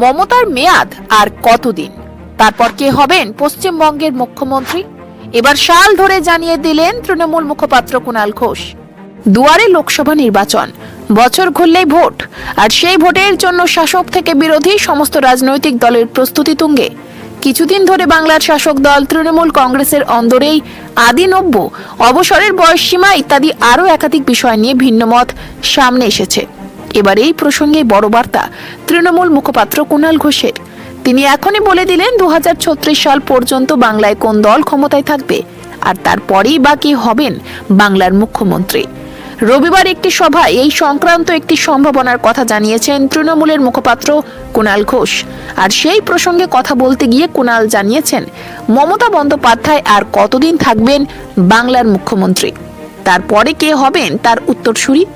মমতার মেয়াদ আর কতদিন? তারপর কে হবেন পশ্চিমবঙ্গের মুখ্যমন্ত্রী? এবার সাল ধরে জানিয়ে দিলেন তৃণমূল মুখপাত্র কুণাল ঘোষ। দুয়ারে লোকসভা নির্বাচন, বছর ঘুরলেই ভোট, আর সেই ভোটের জন্য শাসক থেকে বিরোধী সমস্ত রাজনৈতিক দলের প্রস্তুতি তুঙ্গে। কিছুদিন ধরে বাংলার শাসক দল তৃণমূল কংগ্রেসের অন্দরেই আদি নব্য, অবসরের বয়সসীমা ইত্যাদি আরও একাধিক বিষয় নিয়ে ভিন্নমত সামনে এসেছে। এবার এই প্রসঙ্গে বড় বার্তা। তৃণমূল মুখপাত্র কুণাল ঘোষের। তিনি এখনই বলে দিলেন, দুহাজার ছত্রিশ সাল পর্যন্ত বাংলায় কোন দল ক্ষমতায় থাকবে, আর তারপরেই বা বাকি হবেন বাংলার মুখ্যমন্ত্রী। রবিবার একটি সভায় এই সংক্রান্ত একটি সম্ভাবনার কথা জানিয়েছেন তৃণমূলের মুখপাত্র কুণাল ঘোষ। আর সেই প্রসঙ্গে কথা বলতে গিয়ে কুণাল জানিয়েছেন, মমতা বন্দ্যোপাধ্যায় আর কতদিন থাকবেন বাংলার মুখ্যমন্ত্রী? তারপরে কে হবেন তার উত্তরসূরি?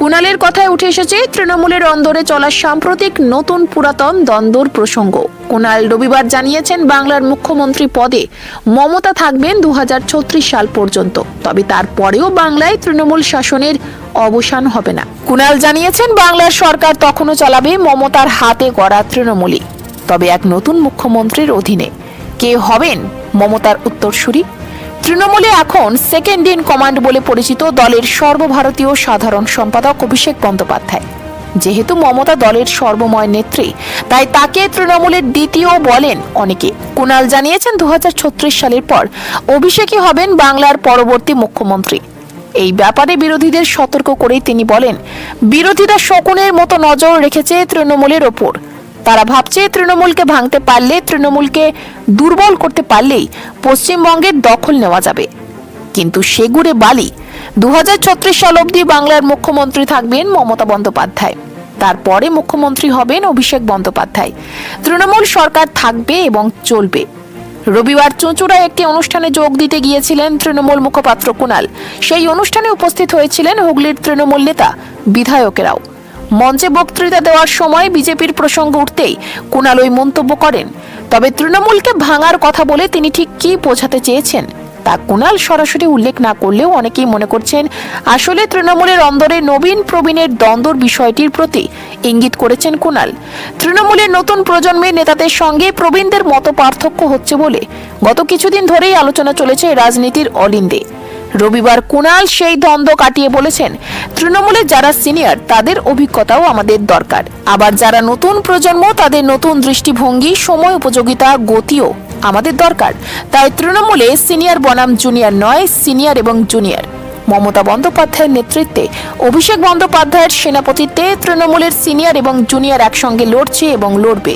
কুণালের কথায় উঠে এসেছে, তৃণমূলের অন্দরে চলা সাম্প্রতিক নতুন পুরাতন দ্বন্দ্বর প্রসঙ্গ। কুণাল রবিবার জানিয়েছেন, বাংলার মুখ্যমন্ত্রী পদে মমতা থাকবেন দু হাজার ছত্রিশ সাল পর্যন্ত। তবে তারপরেও বাংলায় তৃণমূল শাসনের অবসান হবে না। কুণাল জানিয়েছেন, বাংলার সরকার তখনও চালাবে মমতার হাতে গড়া তৃণমূলই। তবে এক নতুন মুখ্যমন্ত্রীর অধীনে কে হবেন মমতার উত্তরসূরি? তৃণমূলে এখন সেকেন্ড ইন কমান্ড বলে পরিচিত দলের সর্বভারতীয় সাধারণ সম্পাদক অভিষেক বন্দ্যোপাধ্যায়। যেহেতু মমতা দলের সর্বময় নেত্রী, তাই তাকে তৃণমূলের দ্বিতীয় বলেন অনেকে। কুণাল জানিয়েছেন দু হাজার ছত্রিশ সালের পর অভিষেকই হবেন বাংলার পরবর্তী মুখ্যমন্ত্রী। এই ব্যাপারে বিরোধীদের সতর্ক করেই তিনি বলেন, বিরোধীরা শকুনের মতো নজর রেখেছে তৃণমূলের ওপর। তারা ভাবছে তৃণমূলকে ভাঙতে পারলে, তৃণমূলকে দুর্বল করতে পারলেই পশ্চিমবঙ্গের দখল নেওয়া যাবে। কিন্তু সেগুড়ে বালি। দু হাজার ছত্রিশ সাল অবধি বাংলার মুখ্যমন্ত্রী থাকবেন মমতা বন্দ্যোপাধ্যায়। তারপরে মুখ্যমন্ত্রী হবেন অভিষেক বন্দ্যোপাধ্যায়। তৃণমূল সরকার থাকবে এবং চলবে। রবিবার চুঁচুড়ায় একটি অনুষ্ঠানে যোগ দিতে গিয়েছিলেন তৃণমূল মুখপাত্র কুণাল সেই অনুষ্ঠানে উপস্থিত হয়েছিলেন হুগলির তৃণমূল নেতা, বিধায়কেরাও। মঞ্চে বক্তৃতা দেওয়ার সময় বিজেপির প্রসঙ্গ উঠতেই কুণাল ওই মন্তব্য করেন। তবে তৃণমূলকে ভাঙার কথা বলে তিনি ঠিক কী বোঝাতে চেয়েছেন, তা কুণাল সরাসরি উল্লেখ না করলেও অনেকেই মনে করছেন, আসলে তৃণমূলের অন্দরে নবীন প্রবীণের দ্বন্দ্বর বিষয়টির প্রতি ইঙ্গিত করেছেন কুণাল। তৃণমূলের নতুন প্রজন্মের নেতাদের সঙ্গে প্রবীণদের মতো পার্থক্য হচ্ছে বলে গত কিছুদিন ধরেই আলোচনা চলেছে রাজনীতির অলিন্দে। রবিবার কুণাল সেই দ্বন্দ্ব কাটিয়ে বলেছেন, তৃণমূলের যারা সিনিয়র, তাদের অভিজ্ঞতাও আমাদের দরকার। আবার যারা নতুন প্রজন্ম, তাদের নতুন দৃষ্টিভঙ্গি, সময় উপযোগিতা, গতিও আমাদের দরকার। তাই তৃণমূলে সিনিয়র বনাম জুনিয়র নয়, সিনিয়র এবং জুনিয়র। মমতা বন্দ্যোপাধ্যায়ের নেতৃত্বে, অভিষেক বন্দ্যোপাধ্যায়ের সেনাপতিত্বে তৃণমূলের সিনিয়র এবং জুনিয়র একসঙ্গে লড়ছে এবং লড়বে।